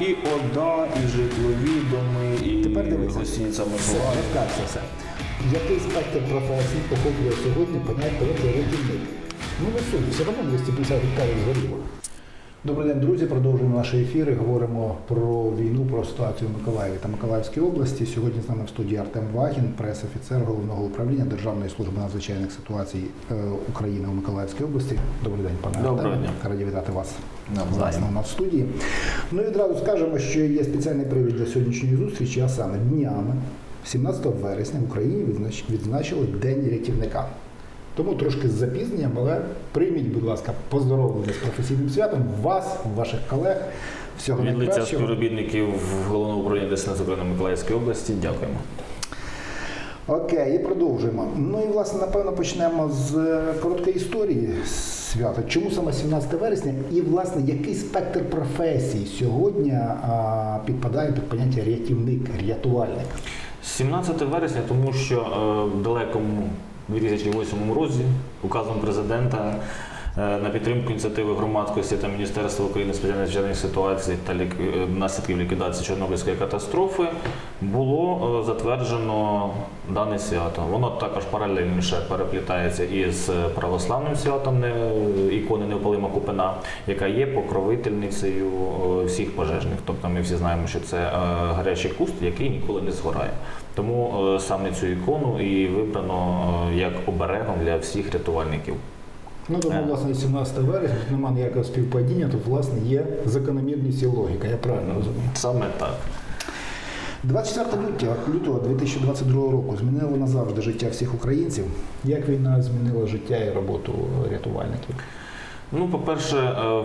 І ОДА, і житлові доми, і Тепер дивися. гостиниця Все, Миколаїв. розкажся все. Який спектр професій охоплює сьогодні поняття рятівник? Ну не суть, все одно 250 гектарів згоріло. Добрий день, друзі. Продовжуємо наші ефіри. Говоримо про війну, про ситуацію в Миколаєві та Миколаївській області. Сьогодні з нами в студії Артем Вагін, прес-офіцер головного управління Державної служби надзвичайних ситуацій е, України у Миколаївській області. Добрий день, пане Доброго Артеме. дня. Раді вітати вас. Власне, у нас в студії. Ну і одразу скажемо, що є спеціальний привід для сьогоднішньої зустрічі, а саме днями, 17 вересня в Україні відзначили День рятівника. Тому трошки з запізненням, але прийміть, будь ласка, поздоровлення з професійним святом вас, ваших колег. Всього Від лиця співробітників головного управління ДСНС України Миколаївської області. Дякуємо. Окей, і продовжуємо. Ну і власне, напевно, почнемо з е, короткої історії свята. Чому саме 17 вересня? І власне який спектр професій сьогодні а, підпадає під поняття рятівник, рятувальник? 17 вересня, тому що е, в далекому 2008 році указом президента на підтримку ініціативи громадськості та Міністерства України з питань надзвичайних ситуацій та е, наслідків ліквідації Чорнобильської катастрофи було е, затверджено дане свято. Воно також паралельніше переплітається із православним святом ікони Неопалима Купина, яка є покровительницею е, всіх пожежних. Тобто ми всі знаємо, що це е, гарячий куст, який ніколи не згорає. Тому е, саме цю ікону і вибрано е, як оберегом для всіх рятувальників. Ну, тому, Е. власне, 17 вересня, тут немає ніякого співпадіння, тут, власне, є закономірність і логіка, я правильно розумію. Саме так. 24 лютого, лютого 2022 року змінило назавжди життя всіх українців. Як війна змінила життя і роботу рятувальників? Ну, по-перше, е,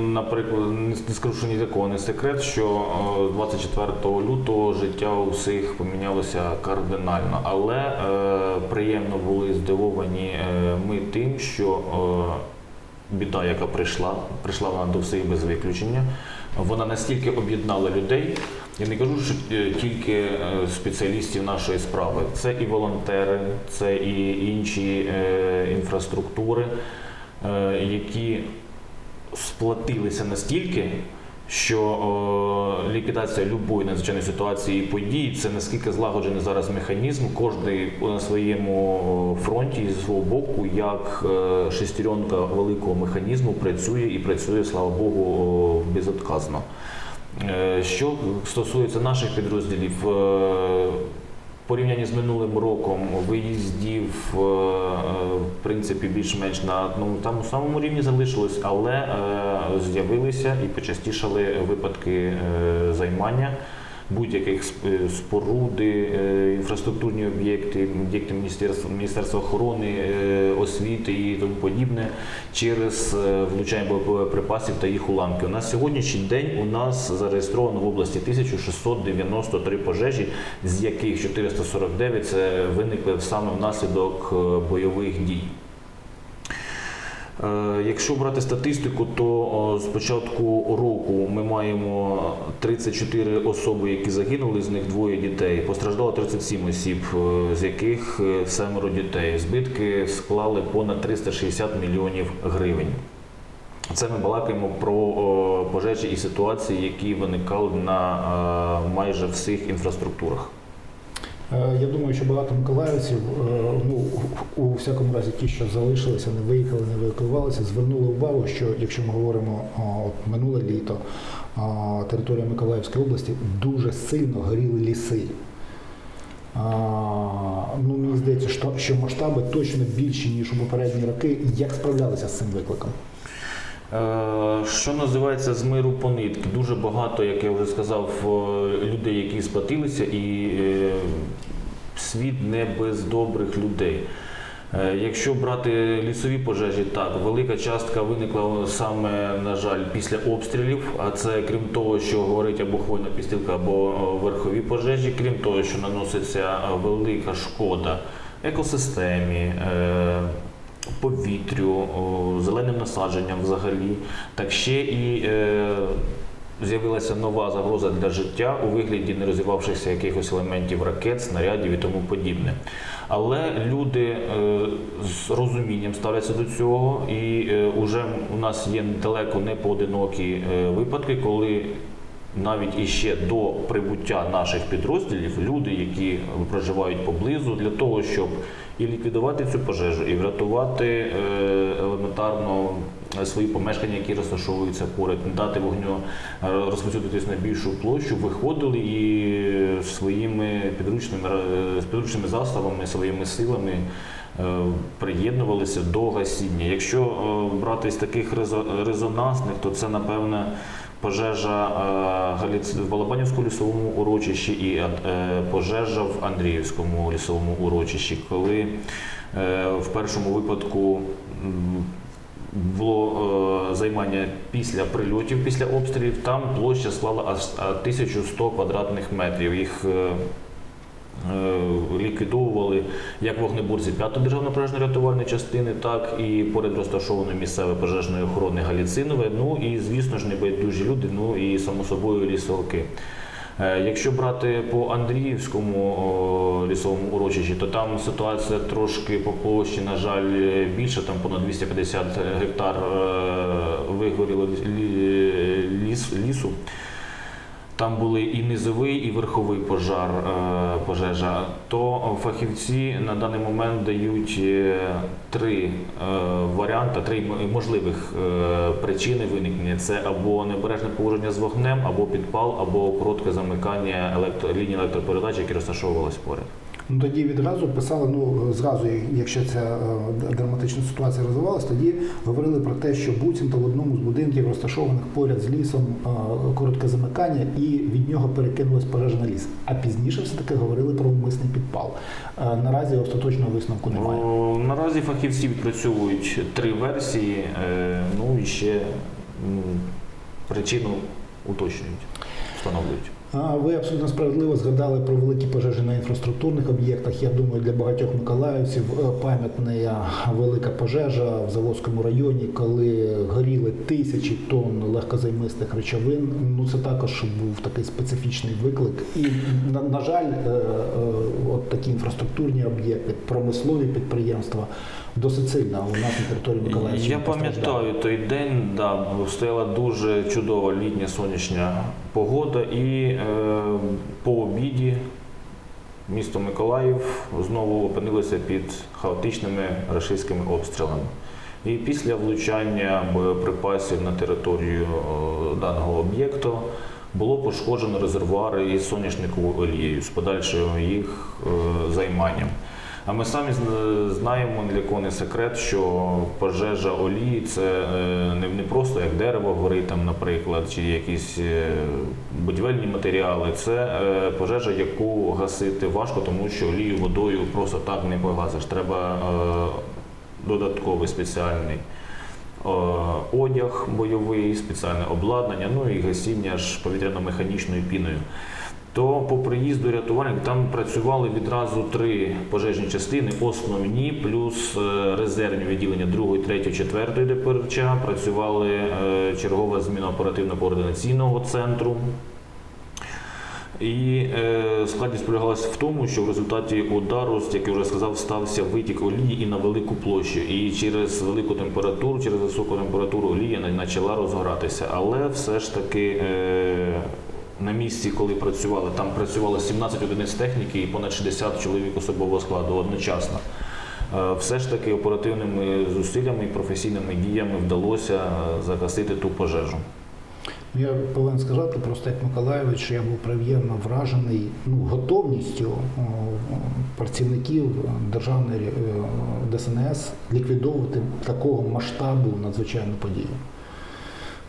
наприклад, не скажу, що ні для кого не секрет, що е, 24 лютого життя у всіх помінялося кардинально, але е, приємно були здивовані е, ми тим, що е, біда, яка прийшла, прийшла вона до всіх без виключення. Вона настільки об'єднала людей. Я не кажу, що е, тільки е, спеціалістів нашої справи. Це і волонтери, це і інші е, інфраструктури, е, які сплатилися настільки, що е, ліквідація будь-якої надзвичайної ситуації і події це наскільки злагоджений зараз механізм, кожен на своєму фронті зі свого боку, як е, шестеренка великого механізму працює і працює, слава Богу, е, безотказно. Е, Що стосується наших підрозділів, е, порівнянні з минулим роком виїздів, е, в принципі, більш-менш на одному тому самому рівні залишилось, але е, з'явилися і почастішали випадки е, займання будь-яких е, споруди, е, інфраструктурні об'єкти, об'єкти Міністерства, Міністерства охорони, е, освіти і тому подібне через влучання боєприпасів та їх уламки. На сьогоднішній день у нас зареєстровано в області 1693 пожежі, з яких 449 це виникли саме внаслідок бойових дій. Е, Якщо брати статистику, то з початку року ми маємо 34 особи, які загинули, з них двоє дітей. Постраждало 37 осіб, е, з яких е, семеро дітей. Збитки склали понад 360 мільйонів гривень. Це ми балакаємо про пожежі і ситуації, які виникали на майже всіх інфраструктурах. Е, Я думаю, що багато миколаївців, е, ну у всякому разі, ті, що залишилися, не виїхали, не евакуювалися, звернули увагу, що якщо ми говоримо от минуле літо, територія Миколаївської області дуже сильно горіли ліси. Ну, мені здається, що масштаби точно більші, ніж у попередні роки. Як справлялися з цим викликом? Е, Що називається з миру по нитки? Дуже багато, як я вже сказав, е, людей, які сплатилися, і е, світ не без добрих людей. Якщо брати лісові пожежі, так, велика частка виникла саме, на жаль, після обстрілів. А це крім того, що горить або хвойна пістилка, або верхові пожежі, крім того, що наноситься велика шкода екосистемі. Е, повітрю, зеленим насадженням взагалі, так ще і е, з'явилася нова загроза для життя у вигляді нерозірвавшихся якихось елементів ракет, снарядів і тому подібне. Але люди е, з розумінням ставляться до цього, і е, уже у нас є далеко не поодинокі е, випадки, коли навіть іще до прибуття наших підрозділів люди, які проживають поблизу, для того, щоб і ліквідувати цю пожежу, і врятувати е, елементарно е, свої помешкання, які розташовуються поряд, не дати вогню е, розповсюдитись на більшу площу, виходили і своїми підручними підручними засобами, своїми силами. Приєднувалися до гасіння. Якщо брати з таких резо- резонансних, то це напевне пожежа е, в Балабанівському лісовому урочищі і е, пожежа в Андріївському лісовому урочищі, коли е, в першому випадку було займання після прильотів, після обстрілів, там площа склала аж а, 1100 квадратних метрів. Їх ліквідовували як вогнеборці 5-ї державної пожежно-рятувальної частини, так і поряд розташованої місцевої пожежної охорони Галіцинове. Ну і звісно ж небайдужі люди, ну і само собою лісовики. Е, Якщо брати по Андріївському лісовому урочищі, то там ситуація трошки по площі, на жаль, е, більша, там понад 250 гектар е, вигоріло ліс, лісу. Там були і низовий, і верховий пожар, е, пожежа. То фахівці на даний момент дають е, три е, варіанти, три можливих причини виникнення: це або небережне поводження з вогнем, або підпал, або коротке замикання електро, лінії електропередач, які розташовувалися поряд. Ну тоді відразу писали, ну зразу, якщо ця е, драматична ситуація розвивалась, тоді говорили про те, що буцімто в одному з будинків, розташованих поряд з лісом, е, коротке замикання, і від нього перекинулась пожежа на ліс. А пізніше все таки говорили про умисний підпал. Е, Наразі остаточного висновку немає. О, Наразі фахівці відпрацьовують три версії, ну і ще причину уточнюють, встановлюють. Ви абсолютно справедливо згадали про великі пожежі на інфраструктурних об'єктах. Я думаю, для багатьох миколаївців е, пам'ятна велика пожежа в Заводському районі, коли горіли тисячі тонн легкозаймистих речовин. Ну це також був такий специфічний виклик. І на, на жаль, е, е, от такі інфраструктурні об'єкти, промислові підприємства досить сильно у нас на території Миколаївщини Я пам'ятаю той день, да, стояла дуже чудова літня сонячна погода, і е, по обіді місто Миколаїв знову опинилося під хаотичними рашистськими обстрілами. І після влучання боєприпасів на територію даного об'єкту було пошкоджено резервуари із соняшниковою олією з подальшим їх е, займанням. А ми самі зна- знаємо, для кого не секрет, що пожежа олії це е, не, просто як дерево горить, там, наприклад, чи якісь е, будівельні матеріали. Це е, пожежа, яку гасити важко, тому що олію водою просто так не погасиш. Треба додатковий спеціальний одяг бойовий, спеціальне обладнання, ну і гасіння ж повітряно-механічною піною. То по приїзду рятувальник там працювали відразу три пожежні частини, основні, плюс е, резервні відділення 2, 3, 4 ДПРЧ. Працювали е, чергова зміна оперативно-координаційного центру. І е, складність полягалася в тому, що в результаті удару, як я вже сказав, стався витік олії і на велику площу. І через велику температуру, через високу температуру олія почала розгоратися. Але все ж таки е, на місці, коли працювали, там працювало 17 одиниць техніки і понад 60 чоловік особового складу одночасно. Е, Все ж таки оперативними зусиллями і професійними діями вдалося е, загасити ту пожежу. Я повинен сказати просто як Миколаєвич, я був приємно вражений ну, готовністю працівників державної е, ДСНС ліквідовувати такого масштабу надзвичайну подію.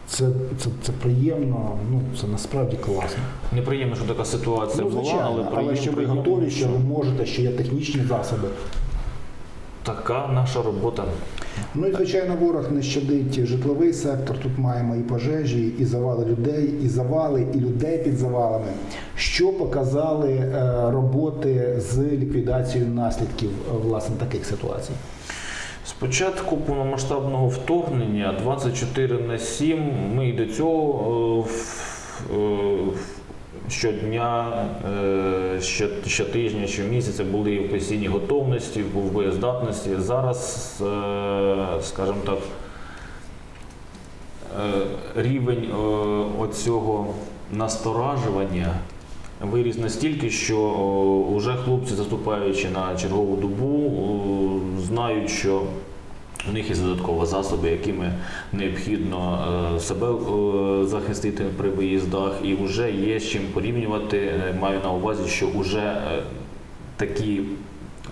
Це, це, це приємно, ну це насправді класно. Неприємно, що така ситуація ну, була, звичайно, але але, що ви приємно, готові, що ви можете, що є технічні засоби. Така наша робота. Ну і звичайно, ворог не щадить житловий сектор. Тут маємо і пожежі, і завали людей, і завали, і людей під завалами. Що показали е, роботи з ліквідацією наслідків е, власне таких ситуацій? Спочатку повномасштабного вторгнення 24 на 7 ми і до цього е, е, щодня, е, що- щотижня, щомісяця були в постійній готовності, в боєздатності. Зараз, скажімо так, рівень оцього насторажування виріс настільки, що вже хлопці, заступаючи на чергову добу, знають, що у них є додаткові засоби, якими необхідно е, себе е, захистити при виїздах, і вже є з чим порівнювати. Е, Маю на увазі, що вже такі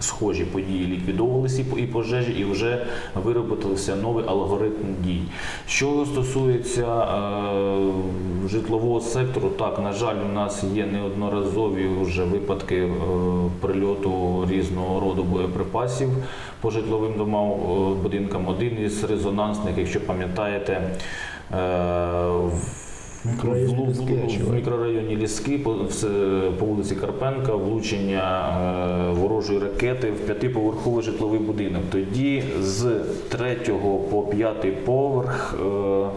схожі події ліквідовувалися і пожежі, і вже виробився новий алгоритм дій. Що стосується е, житлового сектору, так, на жаль, у нас є неодноразові вже випадки е, прильоту різного роду боєприпасів по житловим домам, е, будинкам. Один із резонансних, якщо пам'ятаєте, е, Мікрорайоні Ліски, в мікрорайоні Ліски по, вулиці Карпенка влучення е, ворожої ракети в п'ятиповерховий житловий будинок. Тоді з третього по п'ятий поверх е,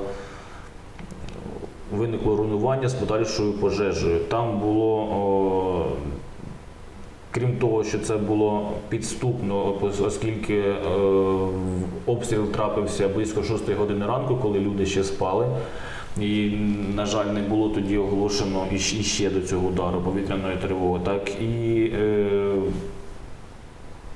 виникло руйнування з подальшою пожежею. Там було. Крім того, що це було підступно, оскільки е, обстріл трапився близько 6 години ранку, коли люди ще спали. І, на жаль, не було тоді оголошено і ще до цього удару повітряної тривоги. Так і е,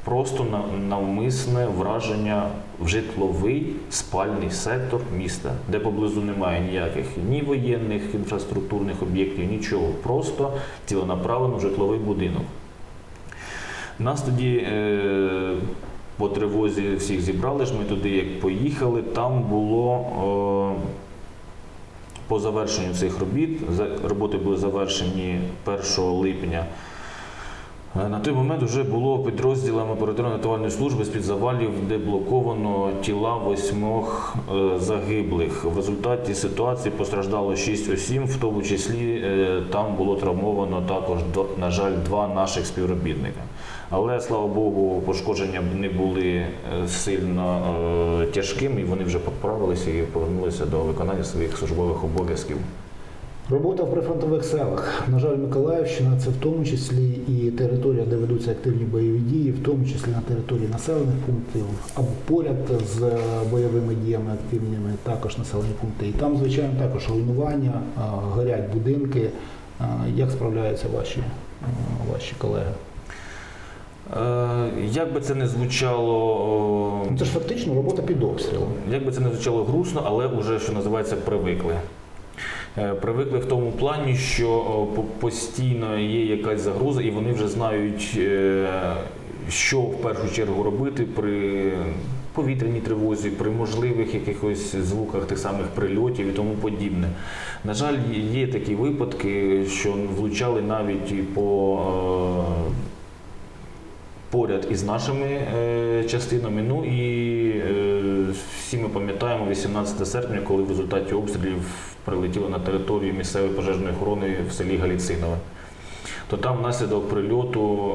просто навмисне враження в житловий спальний сектор міста, де поблизу немає ніяких ні воєнних інфраструктурних об'єктів, нічого. Просто ціленаправлено в житловий будинок. Нас тоді е, по тривозі всіх зібрали ж, ми туди як поїхали, там було е, по завершенню цих робіт, роботи були завершені 1 липня. Е, На той момент вже було підрозділами оперативно-рятувальної служби з-під завалів деблоковано тіла восьмох е, загиблих. В результаті ситуації постраждало шість осіб, в тому числі е, там було травмовано також, на жаль, два наших співробітника. Але слава Богу, пошкодження не були е, сильно е, тяжкими, і вони вже поправилися і повернулися до виконання своїх службових обов'язків. Робота в прифронтових селах. На жаль, Миколаївщина це в тому числі і територія, де ведуться активні бойові дії, в тому числі на території населених пунктів або поряд з е, бойовими діями активними, також населені пункти. І там, звичайно, також руйнування, е, горять будинки. Як справляються ваші, ваші колеги? Е, Як би це не звучало, Ну, це ж фактично робота під обстрілом. як би це не звучало грустно, але вже що називається привикли. Е, Привикли в тому плані, що постійно є якась загроза, і вони вже знають, е, що в першу чергу робити при повітряній тривозі, при можливих якихось звуках тих самих прильотів і тому подібне. На жаль, є такі випадки, що влучали навіть і по поряд із нашими е, частинами. Ну і е, всі ми пам'ятаємо 18 серпня, коли в результаті обстрілів прилетіло на територію місцевої пожежної охорони в селі Галіцинове. То там внаслідок прильоту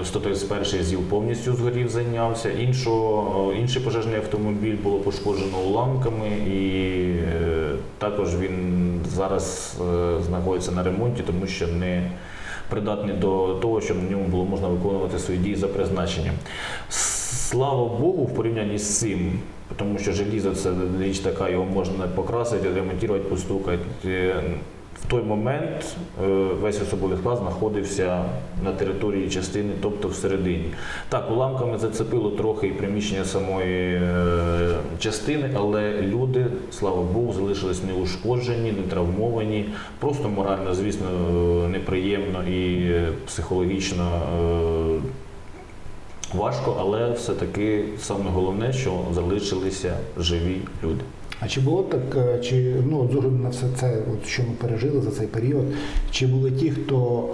е, 131 ЗІЛ повністю згорів, зайнявся. Іншого, е, інший пожежний автомобіль було пошкоджено уламками, і е, також він зараз е, знаходиться на ремонті, тому що не придатний до того, щоб на ньому було можна виконувати свої дії за призначенням. Слава Богу, в порівнянні з цим, тому що желізо це річ така, його можна покрасити, ремонтувати, постукати. В той момент е, весь особовий склад знаходився на території частини, тобто всередині. Так, уламками зацепило трохи і приміщення самої е, частини, але люди, слава Богу, залишились неушкоджені, не травмовані. Просто морально, звісно, неприємно і е, психологічно важко, але все-таки саме головне, що залишилися живі люди. А чи було так, е, чи ну з огляду на все це, от що ми пережили за цей період, чи були ті, хто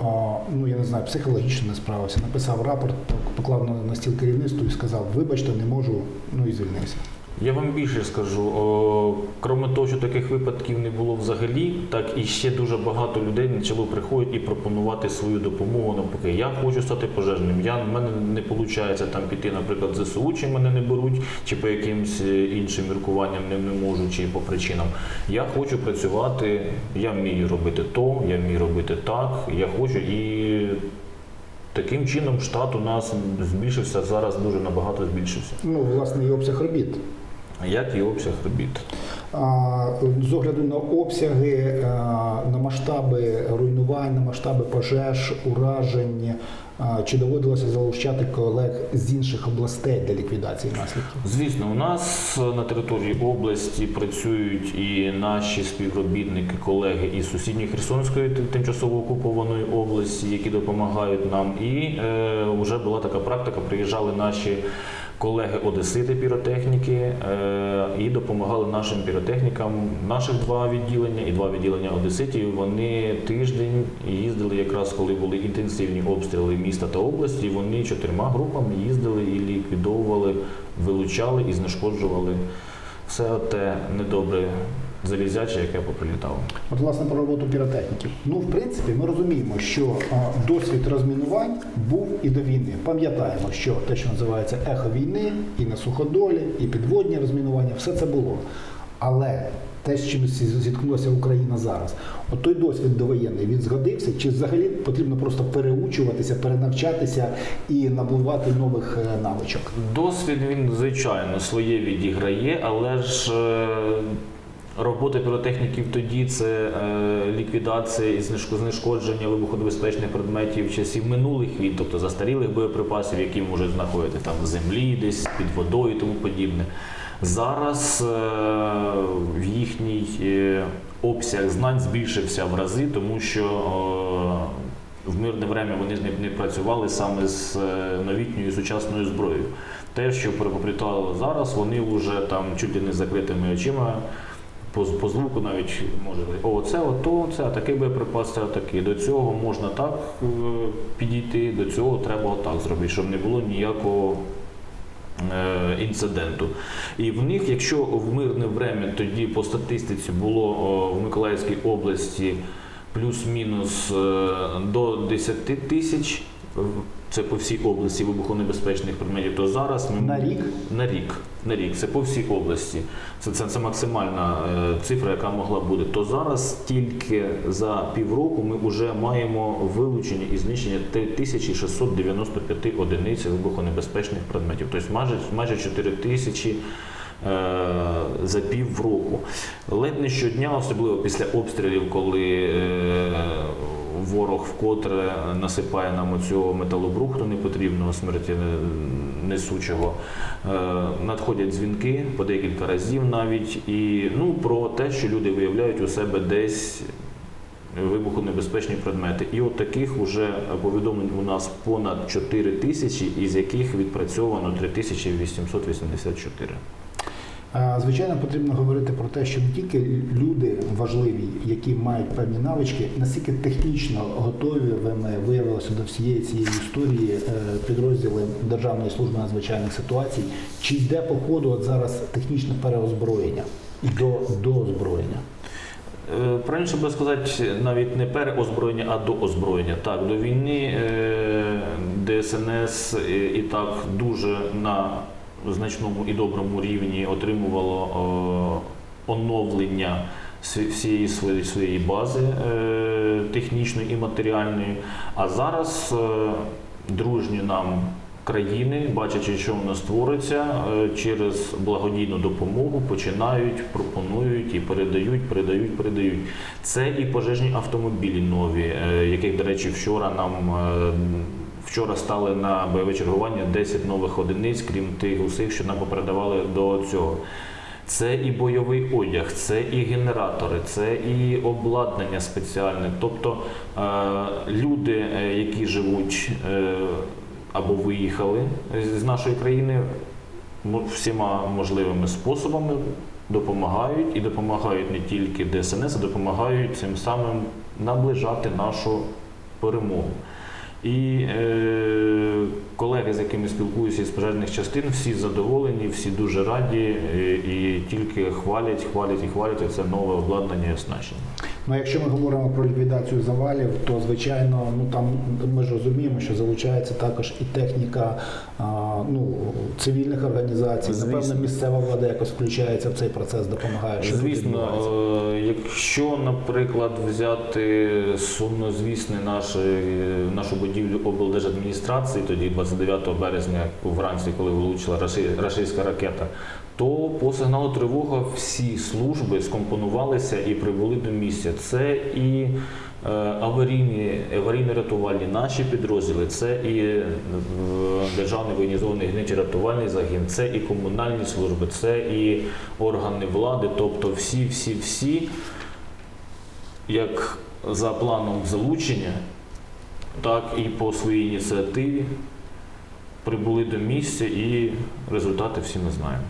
ну я не знаю, психологічно не справився, написав рапорт, поклав на, на стіл керівництву і сказав, вибачте, не можу, ну і звільнився. Я вам більше скажу, о, крім того, що таких випадків не було взагалі, так і ще дуже багато людей почало приходити і пропонувати свою допомогу. Навпаки, я хочу стати пожежним. Я в мене не виходить там піти, наприклад, ЗСУ, чи мене не беруть, чи по якимсь е, іншим міркуванням не, не можу, чи по причинам. Я хочу працювати, я вмію робити то, я вмію робити так, я хочу і. Таким чином штат у нас збільшився зараз дуже набагато збільшився. Ну, власне, і обсяг робіт. Як і обсяг робіт. З огляду на обсяги, на масштаби руйнувань, на масштаби пожеж, уражень, чи доводилося залучати колег з інших областей для ліквідації наслідків? Звісно, у нас на території області працюють і наші співробітники, колеги із сусідньої Херсонської тимчасово окупованої області, які допомагають нам. І е, вже була така практика, приїжджали наші. Колеги одесити піротехніки е, і допомагали нашим піротехнікам. Наших два відділення і два відділення одеситів. Вони тиждень їздили, якраз коли були інтенсивні обстріли міста та області. Вони чотирма групами їздили і ліквідовували, вилучали і знешкоджували все те недобре залізяче, яке поприлітало. От, власне, про роботу піротехніків. Ну, в принципі, ми розуміємо, що досвід розмінувань був і до війни. Пам'ятаємо, що те, що називається ехо війни, і на суходолі, і підводні розмінування, все це було. Але те, з чим зіткнулася Україна зараз, от той досвід довоєнний, він згодився, чи взагалі потрібно просто переучуватися, перенавчатися і набувати нових е, навичок? Досвід він звичайно своє відіграє, але ж е, робота піротехніків тоді це е, ліквідація і знешкодження вибухонебезпечних предметів часів минулих війн, тобто застарілих боєприпасів, які можуть знаходитися там в землі, десь під водою тому подібне. Зараз е, в їхній е, обсяг знань збільшився в рази, тому що в мирне время вони не, працювали саме з новітньою сучасною зброєю. Те, що перепоплітало зараз, вони вже там чуть ли не закритими очима. По, по звуку навіть може о, це ото, це такий боєприпас, це такий. До цього можна так е, підійти, до цього треба отак зробити, щоб не було ніякого е, інциденту. І в них, якщо в мирне время тоді по статистиці було в Миколаївській області плюс-мінус е, до 10 тисяч, це по всій області вибухонебезпечних предметів, то зараз ми На рік? на рік. На рік, це по всій області. Це, це, це максимальна е, цифра, яка могла бути. То зараз тільки за півроку ми вже маємо вилучення і знищення 3695 одиниць вибухонебезпечних предметів. Тобто майже, майже 4 тисячі. е, За півроку. Ледь не щодня, особливо після обстрілів, коли е, ворог вкотре насипає нам оцього металобрухту непотрібного смерті несучого. Е, Надходять дзвінки по декілька разів навіть і ну про те, що люди виявляють у себе десь вибухонебезпечні предмети. І от таких уже повідомлень у нас понад 4 тисячі, із яких відпрацьовано 3884. Звичайно, потрібно говорити про те, що не тільки люди важливі, які мають певні навички, наскільки технічно готові вими виявилося до всієї цієї історії е, підрозділи Державної служби надзвичайних ситуацій, чи йде по ходу от зараз технічне переозброєння і до, до озброєння? Е, Правильніше би сказати, навіть не переозброєння, а доозброєння. Так, до війни е, ДСНС і так дуже на значному і доброму рівні отримувало е, оновлення всієї своєї, бази е, технічної і матеріальної. А зараз е, дружні нам країни, бачачи, що в нас твориться, через благодійну допомогу починають, пропонують і передають, передають, передають. Це і пожежні автомобілі нові, яких, до речі, вчора нам. Вчора стали на бойове чергування 10 нових одиниць, крім тих усіх, що нам попередавали до цього. Це і бойовий одяг, це і генератори, це і обладнання спеціальне. Тобто е, люди, е, які живуть е, або виїхали з нашої країни, всіма можливими способами допомагають і допомагають не тільки ДСНС, а допомагають цим самим наближати нашу перемогу. І е, колеги, з якими спілкуюся з пожежних частин, всі задоволені, всі дуже раді і, і тільки хвалять, хвалять і хвалять це нове обладнання і оснащення. Ну, якщо ми говоримо про ліквідацію завалів, то звичайно, ну там ми ж розуміємо, що залучається також і техніка а, ну, цивільних організацій. Звісно. Напевно, місцева влада якось включається в цей процес, допомагає. Що Звісно, е, якщо, наприклад, взяти сумнозвісне наше, е, нашу будівлю облдержадміністрації, тоді 29 березня вранці, коли влучила раши- рашистська ракета, то по сигналу тривога всі служби скомпонувалися і прибули до місця. Це і е, аварійні, аварійно-рятувальні наші підрозділи, це і е, державний воєнізований гничо-рятувальний загін, це і комунальні служби, це і органи влади, тобто всі, всі, всі, як за планом залучення, так і по своїй ініціативі прибули до місця і результати всі ми знаємо.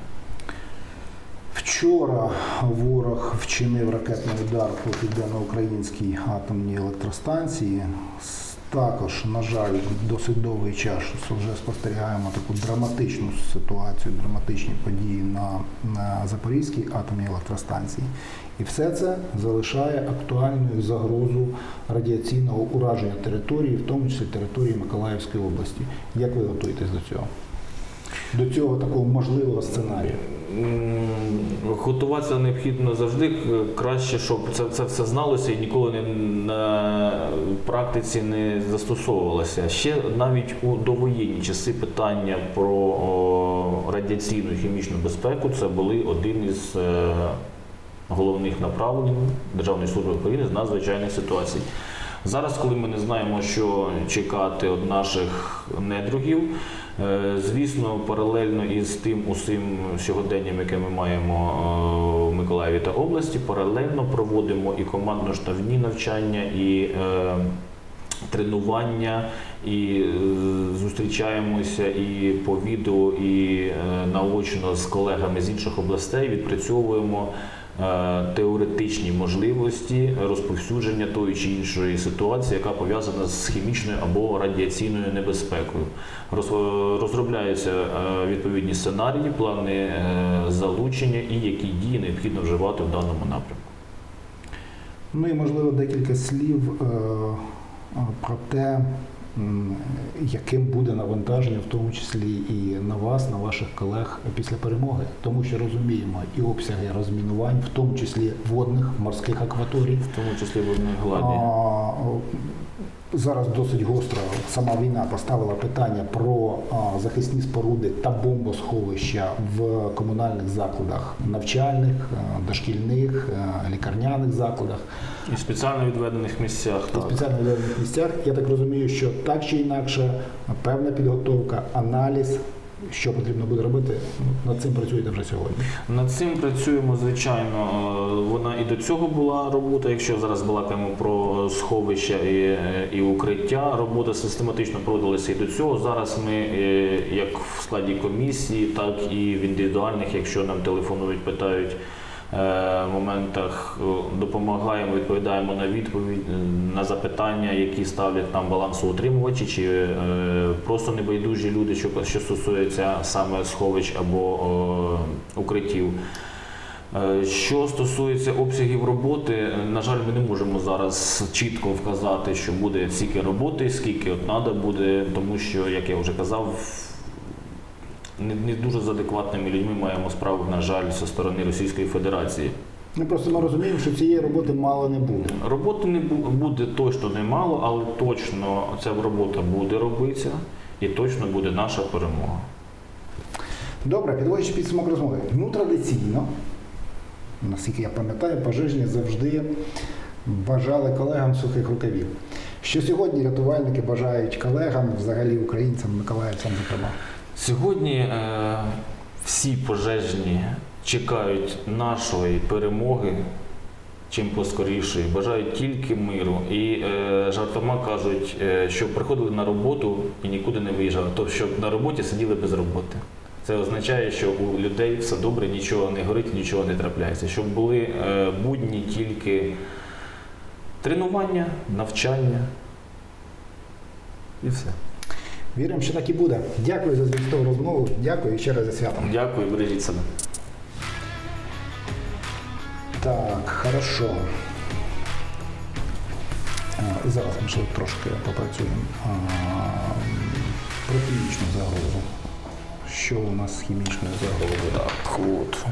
Вчора ворог вчинив ракетний удар по південноукраїнській атомній електростанції. Також, на жаль, досить довгий час вже спостерігаємо таку драматичну ситуацію, драматичні події на, на Запорізькій атомній електростанції. І все це залишає актуальною загрозу радіаційного ураження території, в тому числі території Миколаївської області. Як ви готуєтесь до цього? До цього такого можливого сценарію? Готуватися необхідно завжди. Краще, щоб це, це все зналося і ніколи не на практиці не застосовувалося. Ще навіть у довоєнні часи питання про о, радіаційну хімічну безпеку це були один із е, головних направлень Державної служби України з надзвичайних ситуацій. Зараз, коли ми не знаємо, що чекати від наших недругів, звісно, паралельно із тим усім сьогоденням, яке ми маємо е, в Миколаєві та області, паралельно проводимо і командно-штабні навчання, і е, тренування, і е, зустрічаємося і по відео, і е, наочно з колегами з інших областей, відпрацьовуємо. е, теоретичні можливості розповсюдження тої чи іншої ситуації, яка пов'язана з хімічною або радіаційною небезпекою. Розробляються е, відповідні сценарії, плани е, залучення і які дії необхідно вживати в даному напрямку. Ну і можливо декілька слів е, е, про те, яким буде навантаження, в тому числі і на вас, на ваших колег після перемоги, тому що розуміємо і обсяги розмінувань, в тому числі водних морських акваторій. В тому числі водної гладі. Зараз досить гостро сама війна поставила питання про захисні споруди та бомбосховища в комунальних закладах навчальних, дошкільних, лікарняних закладах І в спеціально відведених місцях. Так. спеціально відведених місцях. Я так розумію, що так чи інакше певна підготовка, аналіз, що потрібно буде робити, над цим працюєте вже сьогодні. Над цим працюємо, звичайно. Е, Вона і до цього була робота. Якщо зараз балакаємо про сховища і, е, і укриття, робота систематично проводилася і до цього. Зараз ми, е, як в складі комісії, так і в індивідуальних, якщо нам телефонують, питають. Е, Моментах е, допомагаємо, відповідаємо на відповідь е, на запитання, які ставлять нам балансоутримувачі, чи просто небайдужі люди, що, стосується саме сховищ або укриттів. Що стосується обсягів роботи, на жаль, ми не можемо зараз чітко вказати, що буде стільки роботи, скільки от треба буде, тому що, як я вже казав, не, не дуже з адекватними людьми маємо справу, на жаль, зі сторони Російської Федерації. Ну просто ми розуміємо, що цієї роботи мало не буде. Роботи не буде точно немало, але точно ця робота буде робитися і точно буде наша перемога. Добре, підводячи підсумок розмови. Ну, традиційно, наскільки я пам'ятаю, пожежні завжди бажали колегам сухих рукавів. Що сьогодні рятувальники бажають колегам, взагалі українцям, миколаївцям, зокрема. Сьогодні е, всі пожежні чекають нашої перемоги чим поскоріше, бажають тільки миру. І е, жартома кажуть, е, що приходили на роботу і нікуди не виїжджали, тобто щоб на роботі сиділи без роботи. Це означає, що у людей все добре, нічого не горить, нічого не трапляється. Щоб були е, будні тільки тренування, навчання і все. Віримо, що так і буде. Дякую за змістову розмову. Дякую і ще раз за святом. Дякую, бережіть себе. Так, хорошо. А, Зараз ми ще трошки попрацюємо про хімічну загрозу. Що у нас з хімічною загрозою? Так, от.